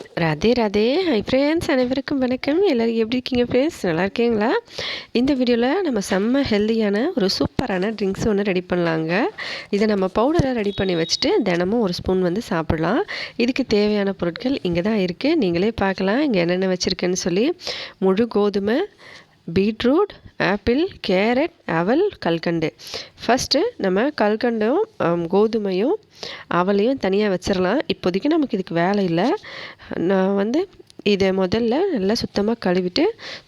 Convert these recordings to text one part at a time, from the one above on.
Radhe Radhe. Hi friends அனைவருக்கும் வணக்கம். எல்லோரும் எப்படி இருக்கீங்க ஃப்ரெண்ட்ஸ் நல்லா இருக்கீங்களா? இந்த வீடியோவில் நம்ம செம்ம ஹெல்த்தியான ஒரு சூப்பரான ட்ரிங்க்ஸ் ஒன்று ரெடி பண்ணலாங்க. இதை நம்ம பவுடராக ரெடி பண்ணி வச்சுட்டு தினமும் ஒரு ஸ்பூன் வந்து சாப்பிட்லாம். இதுக்கு தேவையான பொருட்கள் இங்கே தான் இருக்குது நீங்களே பார்க்கலாம். இங்கே என்னென்ன வச்சுருக்கேன்னு சொல்லி முழு கோதுமை பீட்ரூட் ஆப்பிள் கேரட் அவல் கல்கண்டு. ஃபஸ்ட்டு நம்ம கல்கண்டும் கோதுமையும் அவலையும் தனியாக வச்சிடலாம் இப்போதைக்கு நமக்கு இதுக்கு வேலை இல்லை. நான் வந்து இதை முதல்ல நல்லா சுத்தமாக கழுவிட்டு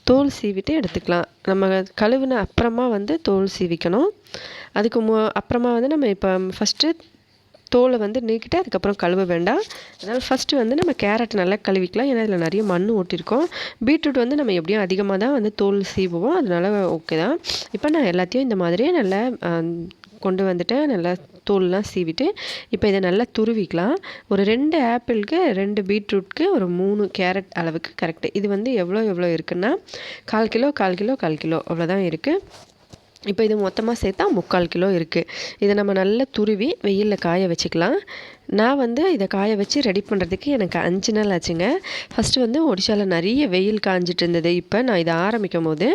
தோல் சீவிட்டு எடுத்துக்கலாம். நம்ம கழுவின அப்புறமா வந்து தோல் சீவிக்கணும். அதுக்கு மு அப்புறமா வந்து நம்ம இப்போ ஃபஸ்ட்டு தோலை வந்து நீக்கிட்டு அதுக்கப்புறம் கழுவ வேண்டாம். அதனால் ஃபஸ்ட்டு வந்து நம்ம கேரட் நல்லா கழுவிக்கலாம். ஏன்னா இதில் நிறைய மண் ஓட்டியிருக்கோம் பீட்ரூட் வந்து நம்ம எப்படியும் அதிகமாக தான் வந்து தோல் சீவுவோம். அதனால் ஓகே தான். இப்போ நான் எல்லாத்தையும் இந்த மாதிரியே நல்லா கொண்டு வந்துட்டு நல்லா தோல்லாம் சீவிட்டு இப்போ இதை நல்லா துருவிக்கலாம். ஒரு ரெண்டு ஆப்பிளுக்கு ரெண்டு பீட்ரூட்க்கு ஒரு மூணு கேரட் அளவுக்கு கரெக்டு இது வந்து எவ்வளோ எவ்வளோ இருக்குன்னா கால் கிலோ கால் கிலோ கால் கிலோ அவ்வளோதான் இருக்குது இப்போ இது மொத்தமாக சேர்த்தா முக்கால் கிலோ இருக்குது இதை நம்ம நல்லா துருவி வெயிலில் காய வச்சுக்கலாம். நான் வந்து இதை காய வச்சு ரெடி பண்ணுறதுக்கு எனக்கு அஞ்சு நாள் ஆச்சுங்க. ஃபஸ்ட்டு வந்து ஒடிஷாவில் நிறைய வெயில் காஞ்சிட்டு இருந்தது இப்போ நான் இதை ஆரம்பிக்கும் போது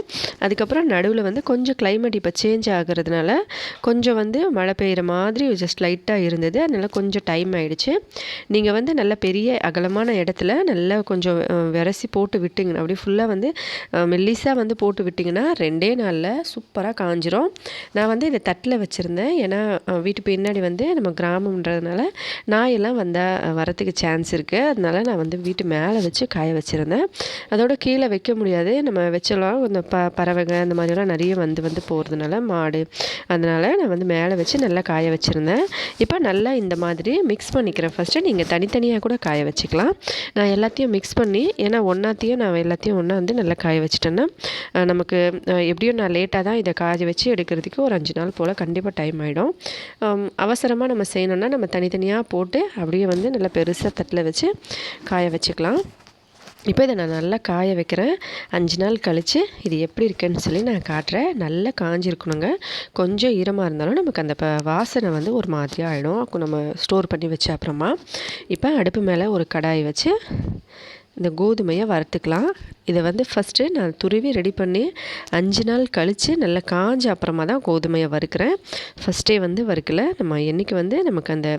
அதுக்கப்புறம் நடுவில் வந்து கொஞ்சம் கிளைமேட் இப்போ சேஞ்ச் ஆகிறதுனால கொஞ்சம் வந்து மழை பெய்கிற மாதிரி ஜஸ்ட் லைட்டாக இருந்தது. அதனால் கொஞ்சம் டைம் ஆகிடுச்சு நீங்கள் வந்து நல்ல பெரிய அகலமான இடத்துல நல்லா கொஞ்சம் விரசி போட்டு விட்டிங்கன்னா அப்படியே ஃபுல்லாக வந்து மெல்லிஸாக வந்து போட்டு விட்டிங்கன்னா ரெண்டே நாளில் சூப்பராக காஞ்சிரும். நான் வந்து இதை தட்டில் வச்சுருந்தேன். ஏன்னா வீட்டு பின்னாடி வந்து நம்ம கிராமம்ன்றதுனால நாயெல்லாம் வந்தால் வரத்துக்கு சான்ஸ் இருக்குது அதனால நான் வந்து வீட்டு மேலே வச்சு காய வச்சுருந்தேன். அதோட கீழே வைக்க முடியாது. நம்ம வச்சலாம் இந்த ப பறவைங்க அந்த மாதிரிலாம் நிறைய வந்து வந்து போகிறதுனால மாடு. அதனால் நான் வந்து மேலே வச்சு நல்லா காய வச்சுருந்தேன். இப்போ நல்லா இந்த மாதிரி மிக்ஸ் பண்ணிக்கிறேன். ஃபஸ்ட்டு நீங்கள் தனித்தனியாக கூட காய வச்சுக்கலாம். நான் எல்லாத்தையும் மிக்ஸ் பண்ணி ஏன்னா ஒன்றாத்தையும் நான் எல்லாத்தையும் ஒன்றா வந்து நல்லா காய வச்சுட்டேன்னா நமக்கு எப்படியும் நான் லேட்டாக தான் இதை காய வச்சு எடுக்கிறதுக்கு ஒரு அஞ்சு நாள் போல் கண்டிப்பாக டைம் ஆகிடும் அவசரமாக நம்ம செய்யணுன்னா நம்ம தனித்தனியாக போ போட்டு அப்படியே வந்து நல்லா பெருசாக தட்டில் வச்சு காய வச்சுக்கலாம். இப்போ இதை நான் நல்லா காய வைக்கிறேன். அஞ்சு நாள் கழித்து இது எப்படி இருக்குன்னு சொல்லி நான் காட்டுறேன். நல்லா காஞ்சிருக்கணுங்க. கொஞ்சம் ஈரமாக இருந்தாலும் நமக்கு அந்த வாசனை வந்து ஒரு மாதிரியாக ஆகிடும் நம்ம ஸ்டோர் பண்ணி வச்ச அப்புறமா. இப்போ அடுப்பு மேலே ஒரு கடாய் வச்சு இந்த கோதுமையை வறுத்துக்கலாம். இதை வந்து ஃபஸ்ட்டு நான் துருவி ரெடி பண்ணி அஞ்சு நாள் கழித்து நல்லா காஞ்ச அப்புறமா தான் கோதுமையை வறுக்கிறேன். ஃபஸ்ட்டே வந்து வறுக்கலை. நம்ம என்றைக்கு வந்து நமக்கு அந்த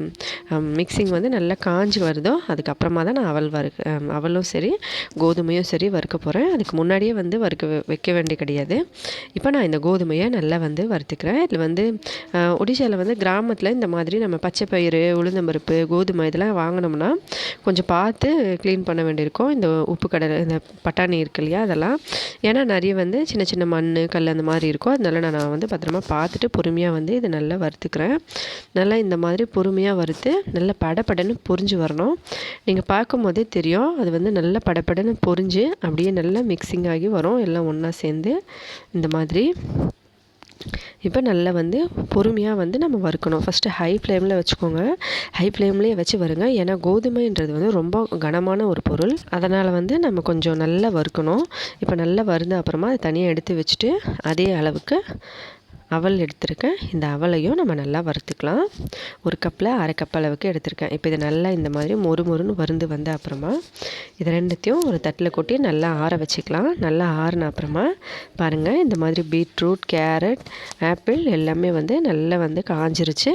மிக்சிங் வந்து நல்லா காஞ்சி வருதோ அதுக்கப்புறமா தான் நான் அவல் வறு அவலும் சரி கோதுமையும் சரி வறுக்க போகிறேன் அதுக்கு முன்னாடியே வந்து வறுக்க வைக்க வேண்டிய கிடையாது. இப்போ நான் இந்த கோதுமையை நல்லா வந்து வறுத்துக்கிறேன். இதில் வந்து ஒடிஷாவில் வந்து கிராமத்தில் இந்த மாதிரி நம்ம பச்சை பயிறு உளுந்தம்பருப்பு கோதுமை இதெல்லாம் வாங்கினோம்னா கொஞ்சம் பார்த்து க்ளீன் பண்ண வேண்டியிருக்கும். இந்த உப்பு கடலை இந்த பட்டாணி இருக்கு இல்லையா அதெல்லாம். ஏன்னா நிறைய வந்து சின்ன சின்ன மண் கல் அந்த மாதிரி இருக்கும் அதனால நான் வந்து பத்திரமா பார்த்துட்டு பொறுமையாக வந்து இதை நல்லா வறுத்துக்கிறேன். நல்லா இந்த மாதிரி பொறுமையாக வறுத்து நல்லா படப்படன்னு பொரிஞ்சு வரணும். நீங்கள் பார்க்கும் போதே தெரியும் அது வந்து நல்லா படப்படன்னு பொரிஞ்சு அப்படியே நல்லா மிக்சிங் ஆகி வரும். எல்லாம் ஒன்றா சேர்ந்து இந்த மாதிரி. இப்போ நல்லா வந்து பொறுமையாக வந்து நம்ம வறுக்கணும். ஃபஸ்ட்டு ஹை ஃப்ளேமில் வச்சுக்கோங்க. ஹை ஃப்ளேம்லேயே வச்சு வருங்க. ஏன்னா கோதுமைன்றது வந்து ரொம்ப கனமான ஒரு பொருள். அதனால் வந்து நம்ம கொஞ்சம் நல்லா வறுக்கணும். இப்போ நல்லா வறுந்த அப்புறமா அதை தனியாக எடுத்து வச்சுட்டு அதே அளவுக்கு அவல் எடுத்திருக்கேன். இந்த அவலையும் நம்ம நல்லா வறுத்துக்கலாம். ஒரு கப்பில் அரை கப் அளவுக்கு எடுத்திருக்கேன். இப்போ இதை நல்லா இந்த மாதிரி மொறு மொறுன்னு வருந்து வந்த அப்புறமா இதை ரெண்டுத்தையும் ஒரு தட்டில் கொட்டி நல்லா ஆற வச்சுக்கலாம். நல்லா ஆறின அப்புறமா பாருங்கள் இந்த மாதிரி பீட்ரூட் கேரட் ஆப்பிள் எல்லாமே வந்து நல்லா வந்து காஞ்சிருச்சு.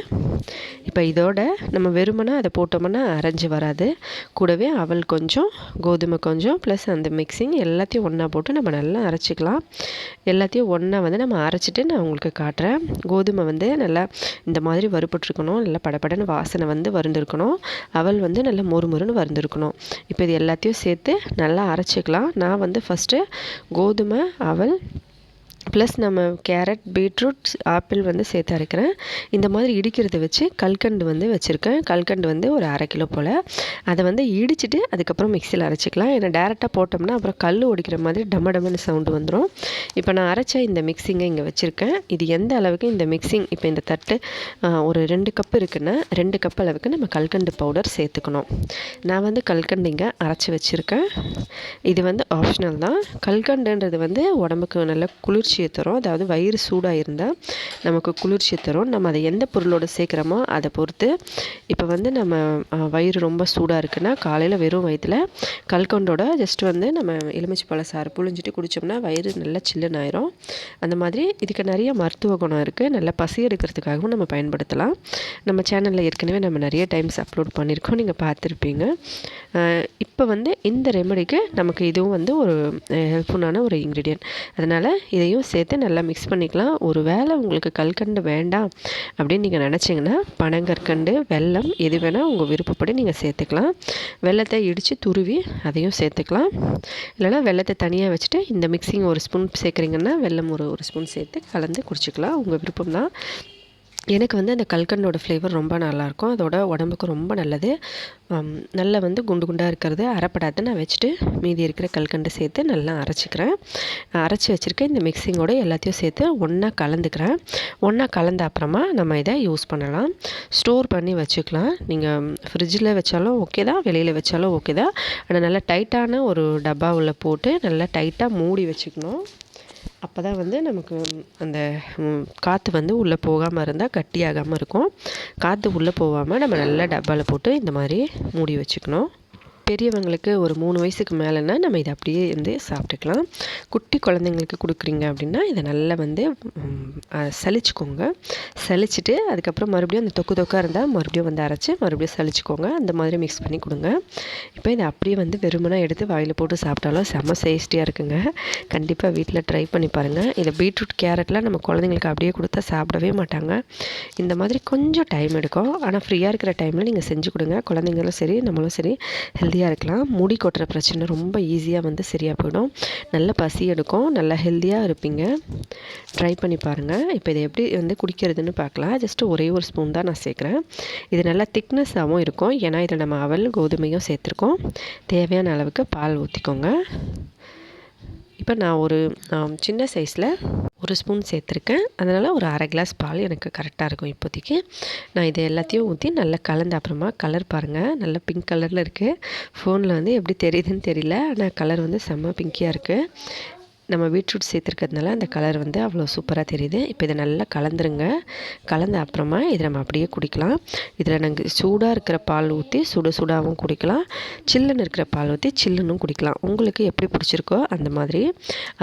இப்போ இதோட நம்ம வெறுமனா அதை போட்டோம்னா அரைஞ்சி வராது. கூடவே அவல் கொஞ்சம் கோதுமை கொஞ்சம் ப்ளஸ் அந்த மிக்சிங் எல்லாத்தையும் ஒன்றா போட்டு நம்ம நல்லா அரைச்சிக்கலாம். எல்லாத்தையும் ஒன்றா வந்து நம்ம அரைச்சிட்டு நான் உங்களுக்கு காட்டுறேன். கோதுமை வந்து நல்லா இந்த மாதிரி வறுபட்டுருக்கணும். நல்லா படப்படன்னு வாசனை வந்து வருந்திருக்கணும் அவல் வந்து நல்லா மொறு மொறுன்னு வருந்திருக்கணும் இப்போ இது எல்லாத்தையும் சேர்த்து நல்லா அரைச்சிக்கலாம். நான் வந்து ஃபஸ்ட்டு கோதுமை அவல் ப்ளஸ் நம்ம கேரட் பீட்ரூட் ஆப்பிள் வந்து சேர்த்து அரைக்கிறேன். இந்த மாதிரி இடிக்கிறத வச்சு கல்கண்டு வந்து வச்சுருக்கேன். கல்கண்டு வந்து ஒரு அரை கிலோ போல். அதை வந்து இடிச்சிட்டு அதுக்கப்புறம் மிக்சியில் அரைச்சிக்கலாம். ஏன்னா டேரெக்டாக போட்டோம்னா அப்புறம் கல் ஒடிக்கிற மாதிரி டம டமன்னு சவுண்டு வந்துடும் இப்போ நான் அரைச்ச இந்த மிக்சிங்கை இங்கே வச்சுருக்கேன். இது எந்த அளவுக்கு இந்த மிக்சிங் இப்போ இந்த தட்டு ஒரு ரெண்டு கப் இருக்குன்னா ரெண்டு கப் அளவுக்கு நம்ம கல்கண்டு பவுடர் சேர்த்துக்கணும். நான் வந்து கல்கண்டு இங்கே அரைச்சி வச்சுருக்கேன். இது வந்து ஆப்ஷனல் தான். கல்கண்டுன்றது வந்து உடம்புக்கு நல்ல குளிர்ச்சி குளிர்ச்சியை தரும் அதாவது வயிறு சூடாக இருந்தால் நமக்கு குளிர்ச்சியை தரும் நம்ம அதை எந்த பொருளோட சேர்க்குறோமோ அதை பொறுத்து இப்போ வந்து நம்ம வயிறு ரொம்ப சூடாக இருக்குன்னா காலையில் வெறும் வயிற்றில் கல்கண்டோட ஜஸ்ட் வந்து நம்ம எலுமிச்சி பழ சாறு புழிஞ்சிட்டு குடித்தோம்னா வயிறு நல்லா சில்லுன்னு ஆயிரும். அந்த மாதிரி இதுக்கு நிறைய மருத்துவ குணம் இருக்குது நல்லா பசி எடுக்கிறதுக்காகவும் நம்ம பயன்படுத்தலாம். நம்ம சேனலில் ஏற்கனவே நம்ம நிறைய டைம்ஸ் அப்லோட் பண்ணியிருக்கோம். நீங்கள் பார்த்துருப்பீங்க. இப்போ வந்து இந்த ரெமடிக்கு நமக்கு இதுவும் வந்து ஒரு ஹெல்ப்ஃபுல்லான ஒரு இன்க்ரீடியன்ட் அதனால் இதையும் சேர்த்து நல்லா மிக்ஸ் பண்ணிக்கலாம். ஒரு வேளை உங்களுக்கு கல்கண்டு வேண்டாம் அப்படின்னு நீங்கள் நினச்சிங்கன்னா பனங்கற்கண்டு வெல்லம் எது வேணால் உங்கள் விருப்பப்படி நீங்கள் சேர்த்துக்கலாம். வெள்ளத்தை இடித்து துருவி அதையும் சேர்த்துக்கலாம். இல்லைனா வெள்ளத்தை தனியாக வச்சுட்டு இந்த மிக்சிங் ஒரு ஸ்பூன் சேர்க்குறீங்கன்னா வெல்லம் ஒரு ஒரு ஸ்பூன் சேர்த்து கலந்து குடிச்சிக்கலாம். உங்கள் விருப்பம் தான் எனக்கு வந்து அந்த கல்கண்டோட ஃப்ளேவர் ரொம்ப நல்லாயிருக்கும் அதோட உடம்புக்கு ரொம்ப நல்லது. நல்லா வந்து குண்டு குண்டாக இருக்கிறது. அரைப்படாத நான் வச்சுட்டு மீதி இருக்கிற கல்கண்டு சேர்த்து நல்லா அரைச்சிக்கிறேன். அரைச்சி வச்சுருக்கேன் இந்த மிக்சிங்கோட எல்லாத்தையும் சேர்த்து ஒன்றா கலந்துக்கிறேன். ஒன்றா கலந்த அப்புறமா நம்ம இதை யூஸ் பண்ணலாம். ஸ்டோர் பண்ணி வச்சுக்கலாம். நீங்கள் ஃப்ரிட்ஜில் வச்சாலும் ஓகே தான். வெளியில் வச்சாலும் ஓகே தான். ஆனால் நல்லா டைட்டான ஒரு டப்பாவில் போட்டு நல்லா டைட்டாக மூடி வச்சுக்கணும். அப்போ தான் வந்து நமக்கு அந்த காற்று வந்து உள்ளே போகாமல் இருந்தால் கட்டியாகாமல் இருக்கும். காற்று உள்ளே போகாமல் நம்ம நல்லா டப்பாவில் போட்டு இந்த மாதிரி மூடி வச்சுக்கணும். பெரியவங்களுக்கு ஒரு மூணு வயசுக்கு மேலேனா நம்ம இதை அப்படியே வந்து சாப்பிட்டுக்கலாம். குட்டி குழந்தைங்களுக்கு கொடுக்குறீங்க அப்படின்னா இதை நல்லா வந்து சளிச்சுக்கோங்க சளிச்சுட்டு அதுக்கப்புறம் மறுபடியும் அந்த தொக்கு தொக்காக இருந்தால் மறுபடியும் வந்து அரைச்சி மறுபடியும் சளிச்சுக்கோங்க அந்த மாதிரி மிக்ஸ் பண்ணி கொடுங்க. இப்போ இதை அப்படியே வந்து வெறுமனாக எடுத்து வாயில் போட்டு சாப்பிட்டாலும் செம்ம டேஸ்டியாக இருக்குங்க. கண்டிப்பாக வீட்டில் ட்ரை பண்ணி பாருங்கள் இதை பீட்ரூட் கேரட்லாம் நம்ம குழந்தைங்களுக்கு அப்படியே கொடுத்தா சாப்பிடவே மாட்டாங்க. இந்த மாதிரி கொஞ்சம் டைம் எடுக்கும். ஆனால் ஃப்ரீயாக இருக்கிற டைமில் நீங்கள் செஞ்சு கொடுங்க. குழந்தைங்களும் சரி நம்மளும் சரி ஹெல்த் ஹெல்த்தியாக இருக்கலாம். முடி கொட்டுற பிரச்சனை ரொம்ப ஈஸியாக வந்து சரியாக போயிடும். நல்ல பசி எடுக்கும். நல்லா ஹெல்த்தியாக இருப்பீங்க. ட்ரை பண்ணி பாருங்கள் இப்போ இதை எப்படி வந்து குடிக்கிறதுன்னு பார்க்கலாம். ஜஸ்ட்டு ஒரே ஒரு ஸ்பூன் தான் நான் சேர்க்குறேன். இது நல்லா திக்னஸ்ஸாகவும் இருக்கும். ஏன்னா இதில் நம்ம அவல் கோதுமையும் சேர்த்துருக்கோம். தேவையான அளவுக்கு பால் ஊற்றிக்கோங்க இப்போ நான் ஒரு சின்ன சைஸில் ஒரு ஸ்பூன் சேர்த்துருக்கேன். அதனால் ஒரு அரை கிளாஸ் பால் எனக்கு கரெக்டாக இருக்கும் இப்போதைக்கு. நான் இதை எல்லாத்தையும் ஊற்றி நல்லா கலந்த அப்புறமா கலர் பாருங்கள் நல்லா பிங்க் கலரில் இருக்குது ஃபோனில் வந்து எப்படி தெரியுதுன்னு தெரியல. ஆனால் கலர் வந்து செம்ம பிங்கியாக இருக்குது நம்ம பீட்ரூட் சேர்த்துருக்கிறதுனால அந்த கலர் வந்து அவ்வளோ சூப்பராக தெரியுது. இப்போ இதை நல்லா கலந்துருங்க. கலந்த அப்புறமா இதை நம்ம அப்படியே குடிக்கலாம். இதில் நாங்கள் சூடாக இருக்கிற பால் ஊற்றி சுட சூடாகவும் குடிக்கலாம். சில்லுன்னு இருக்கிற பால் ஊற்றி சில்லுன்னு குடிக்கலாம். உங்களுக்கு எப்படி பிடிச்சிருக்கோ அந்த மாதிரி.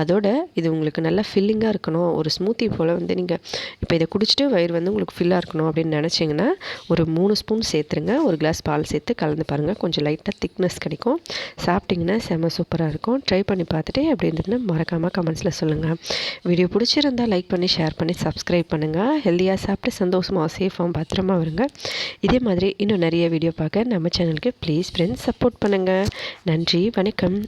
அதோட இது உங்களுக்கு நல்லா ஃபில்லிங்காக இருக்கணும். ஒரு ஸ்மூத்தி போல் வந்து நீங்கள் இப்போ இதை குடிச்சிட்டு வயிறு வந்து உங்களுக்கு ஃபில்லாக இருக்கணும் அப்படின்னு நினச்சிங்கன்னா ஒரு மூணு ஸ்பூன் சேர்த்துருங்க. ஒரு கிளாஸ் பால் சேர்த்து கலந்து பாருங்கள் கொஞ்சம் லைட்டாக திக்னஸ் கிடைக்கும். சாப்பிட்டிங்கன்னா செம சூப்பராக இருக்கும். ட்ரை பண்ணி பார்த்துட்டு அப்படின்றதுன்னு மறக்க மறக்காமல் கமெண்ட்ஸில் சொல்லுங்கள் வீடியோ பிடிச்சிருந்தால் லைக் பண்ணி ஷேர் பண்ணி சப்ஸ்கிரைப் பண்ணுங்கள் ஹெல்த்தியாக சாப்பிட்டு சந்தோஷமாக சேஃபாகவும் பத்திரமா வருங்க இதே மாதிரி இன்னும் நிறைய வீடியோ பார்க்க நம்ம சேனலுக்கு ப்ளீஸ் ஃப்ரெண்ட்ஸ் சப்போர்ட் பண்ணுங்கள் நன்றி வணக்கம்.